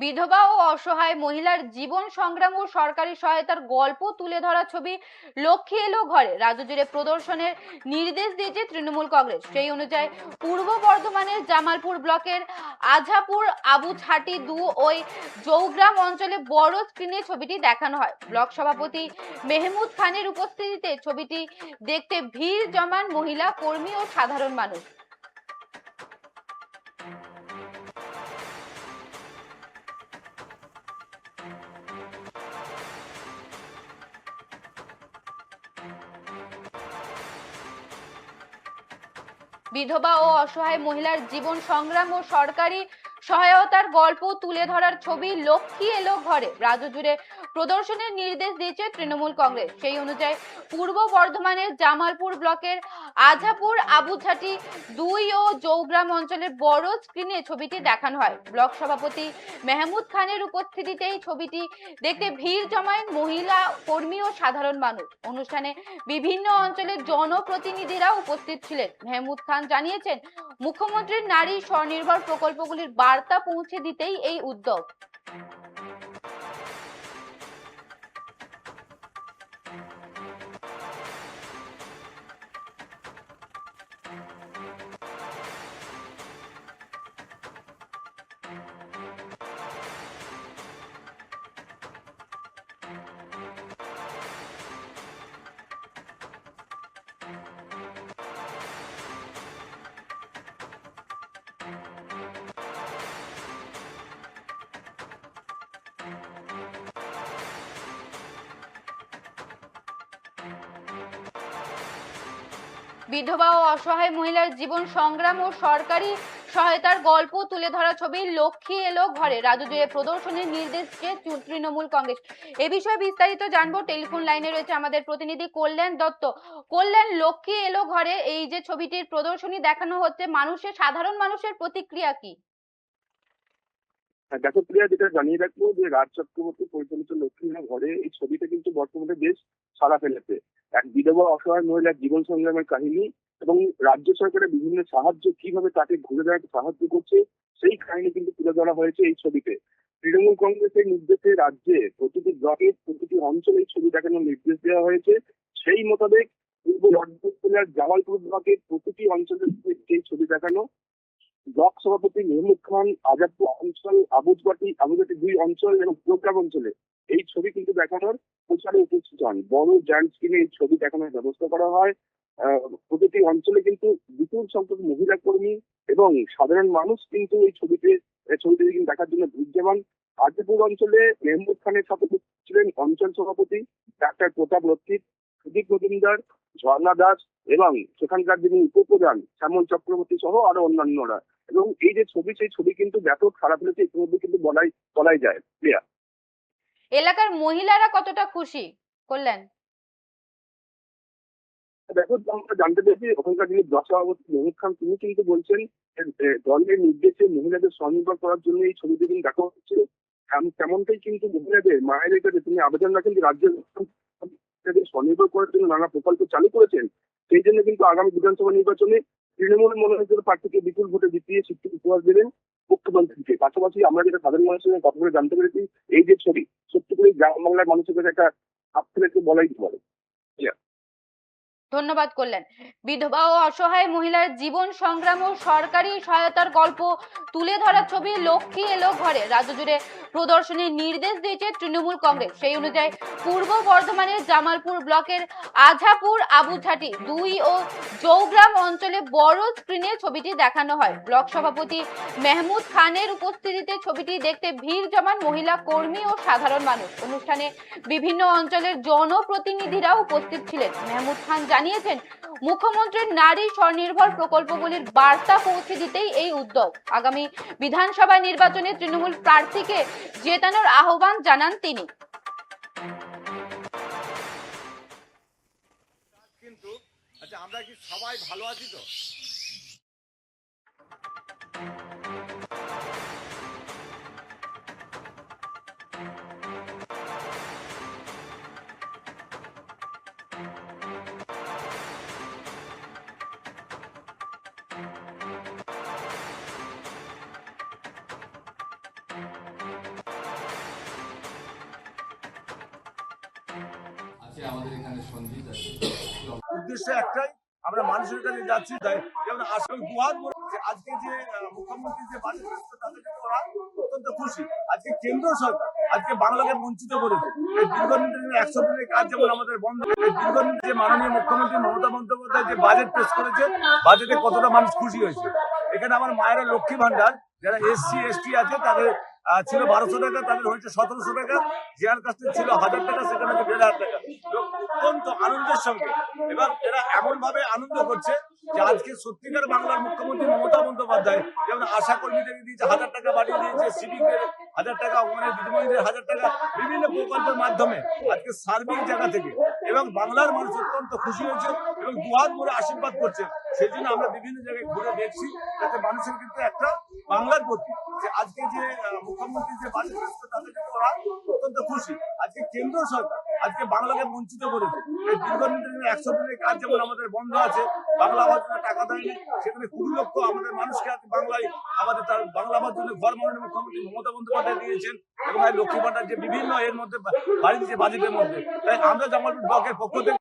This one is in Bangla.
বিধবা ও অসহায় মহিলার জীবন সংগ্রাম ও সরকারি সহায়তার গল্প তুলে ধরা ছবি লক্ষ্মী এলো ঘরে। রাজ্য জুড়ে প্রদর্শনের নির্দেশ দিয়েছে তৃণমূল কংগ্রেস। সেই অনুযায়ী পূর্ব বর্ধমানের জামালপুর ব্লকের আঝাপুর আবুছাটি দু ওই জৌগ্রাম অঞ্চলে বড় স্ক্রিনে ছবিটি দেখানো হয়। ব্লক সভাপতি মেহমুদ খানের উপস্থিতিতে ছবিটি দেখতে ভিড় জমান মহিলা, কর্মী ও সাধারণ মানুষ। বিধবা ও অসহায় মহিলার জীবন সংগ্রাম ও সরকারি সহায়তার গল্প তুলে ধরার ছবি লক্ষ্মী এলো ঘরে। রাজ্য জুড়ে প্রদর্শনের নির্দেশ দিয়েছে তৃণমূল কংগ্রেস। সেই অনুযায়ী পূর্ব বর্ধমানের জামালপুর ব্লকের আঝাপুর আবুঝাটি দুই ও জৌগ্রাম অঞ্চলের বড় স্ক্রিনে ছবিটি দেখানো হয়। ব্লক সভাপতি মেহমুদ খানের উপস্থিতিতে এই ছবিটি দেখতে ভিড় জমায় মহিলা, কর্মী ও সাধারণ মানুষ। অনুষ্ঠানে বিভিন্ন অঞ্চলের জনপ্রতিনিধিরা উপস্থিত ছিলেন। মেহমুদ খান জানিয়েছেন, মুখ্যমন্ত্রীর নারী স্বনির্ভর প্রকল্পগুলির বার্তা পৌঁছে দিতেই এই উদ্যোগ। বিধবা ও অসহায় মহিলার জীবন সংগ্রাম ও সরকারি সহায়তার গল্প তুলে ধরা ছবি লক্ষ্মী এলো ঘরে। রাজু প্রদর্শনীর নির্দেশ দিয়েছে তৃণমূল কংগ্রেস। এ বিষয়ে বিস্তারিত জানব। টেলিফোন লাইনে রয়েছে আমাদের প্রতিনিধি কল্যাণ দত্ত। কল্যাণ, লক্ষ্মী এলো ঘরে। এই যে ছবিটির প্রদর্শনী দেখানো হচ্ছে, মানুষের, সাধারণ মানুষের প্রতিক্রিয়া কি? দেখো প্রিয়া, যেটা জানিয়ে রাখব যে রাজ চক্রবর্তী পরিচালিত লক্ষ্মীরা ঘরে এই ছবিটা কিন্তু বর্তমানে বেশ সাড়া ফেলেছে। এক বিধবা অসহায় মহিলার জীবন সংগ্রামের কাহিনী এবং রাজ্য সরকারের বিভিন্ন সাহায্য, কীভাবে তাকে ঘুরে দাঁড়াতে সাহায্য করছে, সেই কাহিনী কিন্তু তুলে ধরা হয়েছে এই ছবিতে। তৃণমূল কংগ্রেসের নির্দেশে রাজ্যে প্রতিটি ব্লকে প্রতিটি অঞ্চলে এই ছবি দেখানোর নির্দেশ দেওয়া হয়েছে। সেই মোতাবেক পূর্ব জেলার জামালপুর ব্লকের প্রতিটি অঞ্চলে এই ছবি দেখানো ব্লক সভাপতি মেহমুদ খান, আজাদপুর অঞ্চল আবুজবাটি আবুজাটি দুই অঞ্চল এবং প্রোগ্রাম অঞ্চলে এই ছবি কিন্তু দেখানোর প্রচারে উপস্থিত হন। বড় জায়ান্ট স্ক্রিনে এই ছবি দেখানোর ব্যবস্থা করা হয়। প্রতিটি অঞ্চলে কিন্তু বিপুল সংখ্যক মহিলা কর্মী এবং সাধারণ মানুষ কিন্তু এই ছবিতে ছবিটি কিন্তু দেখার জন্য ভিড় আজপুর অঞ্চলে মেহমুদ খানের সাথে ছিলেন অঞ্চল সভাপতি ডাক্তার প্রতাপ রক্ষিত সুদীপ মজুমদার, ঝর্ণা দাস এবং সেখানকার যিনি উপপ্রধান শ্যামল চক্রবর্তী সহ আরও অন্যান্যরা। এবং এই যে ছবি সেই ছবি কিন্তু ব্যাপক খারাপ হয়েছে ইতিমধ্যে কিন্তু বলাই বলাই যায়। প্রিয়া? এলাকার মহিলারা কতটা খুশি? কল্যাণ? দেখো আমরা জানতে পেরেছি ওখানকার যিনি সভাপতি মেহমুদ খান তিনি কিন্তু বলছেন দলের নির্দেশে মহিলাদের স্বনির্ভর করার জন্য এই ছবিটি কিন্তু দেখা হচ্ছে। তেমনটাই কিন্তু মহিলাদের মায়ের কাছে তিনি আবেদন রাখেন যে রাজ্যের মহিলাদের স্বনির্ভর করার জন্য নানা প্রকল্প চালু করেছেন সেই জন্য কিন্তু আগামী বিধানসভা নির্বাচনে তৃণমূল মনোনীত প্রার্থীকে বিপুল ভোটে জিতিয়ে শিক্ষিত উপহার দেবেন মুখ্যমন্ত্রীকে। পাশাপাশি আমরা যেটা সাধারণ মানুষের সঙ্গে কথা বলে জানতে পেরেছি, এই যে ছবি, সত্যি করে গ্রাম বাংলার মানুষের কাছে একটা ফেলে বলাই বলে ধন্যবাদ করলেন। বিধবা ও অসহায় মহিলার জীবন সংগ্রাম ও সরকারি সহায়তার গল্প তুলে ধরা ছবি লক্ষ্মী এলো ঘরে। রাজ্য জুড়ে প্রদর্শনীর নির্দেশ দিয়েছে তৃণমূল কংগ্রেস। সেই অনুযায়ী পূর্ব বর্ধমানের জামালপুর ব্লকের আঝাপুর আবুঝাটি দুই ও জৌগ্রাম অঞ্চলে বড় স্ক্রিনে ছবিটি দেখানো হয়। ব্লক সভাপতি মেহমুদ খানের উপস্থিতিতে ছবিটি দেখতে ভিড় জমান মহিলা, কর্মী ও সাধারণ মানুষ। অনুষ্ঠানে বিভিন্ন অঞ্চলের জনপ্রতিনিধিরা উপস্থিত ছিলেন। মেহমুদ খান জানিয়েছেন, মুখ্যমন্ত্রীর নারী স্বনির্ভর প্রকল্পগুলির বার্তা পৌঁছে দিতেই এই উদ্যোগ। আগামী বিধানসভা নির্বাচনে তৃণমূল প্রার্থীকে জেতানোর আহ্বান জানান তিনি। আচ্ছা আমরা কি সবাই ভালো আছি তো? উদ্দেশ্য একটাই, আমরা মানুষের কাছে যাচ্ছি যেমন আসলে দুহাত আজকে যে মুখ্যমন্ত্রী যে বাজেট অত্যন্ত খুশি। আজকে কেন্দ্র সরকার, আজকে বাংলাকে বঞ্চিত করেছে। এই দীর্ঘদিনের একশো দিনের কাজ যেমন আমাদের বন্ধ, এই দীর্ঘদিন যে মাননীয় মুখ্যমন্ত্রী মমতা বন্দ্যোপাধ্যায় যে বাজেট পেশ করেছে বাজেটে কতটা মানুষ খুশি হয়েছে। এখানে আমার মায়েরা লক্ষ্মী ভান্ডার যারা এসসি এসটি আছে, তাদের ছিল বারোশো টাকা, তাদের হয়েছে সতেরোশো টাকা। যার কাছে ছিল হাজার টাকা, সেখানে হচ্ছে দেড় হাজার টাকা। অত্যন্ত আনন্দের সঙ্গে এবং এরা এমন ভাবে আনন্দ করছে যে আজকে সত্যিকার বাংলার মুখ্যমন্ত্রী মমতা বন্দ্যোপাধ্যায় যেমন আশা কর্মীদেরকে দিয়েছে, হাজার টাকা বাড়িয়ে দিয়েছে সিভিকদের হাজার টাকা, ওখানে দিদিমণিদের হাজার টাকা, বিভিন্ন প্রকল্পের মাধ্যমে আজকে সার্বিক জায়গা থেকে এবং বাংলার মানুষ অত্যন্ত খুশি হয়েছে এবং দুহাত ভরে আশীর্বাদ করছে। সেই জন্য আমরা বিভিন্ন জায়গায় ঘুরে দেখছি, যাতে মানুষের কিন্তু একটা বাংলার প্রতি যে যে মুখ্যমন্ত্রী যে বাজেট করেছে তাদেরকে ওরা অত্যন্ত খুশি। আজকে কেন্দ্র সরকার, আজকে বাংলাকে বঞ্চিত করেছে। এই দীর্ঘদিনের একশো দিনের কাজ যেমন আমাদের বন্ধ আছে, বাংলা আবাস জন্য টাকা দেয়নি, সেখানে কুড়ি লক্ষ আমাদের মানুষকে আজকে বাংলায় আমাদের তার, বাংলা আবাস জন্য ঘর মাননীয় মুখ্যমন্ত্রী মমতা বন্দ্যোপাধ্যায় দিয়েছেন এবং এই লক্ষ্মী ভান্ডার যে বিভিন্ন এর মধ্যে বাড়ির যে বাজেটের মধ্যে। তাই আমরা জামালপুর ব্লকের পক্ষ থেকে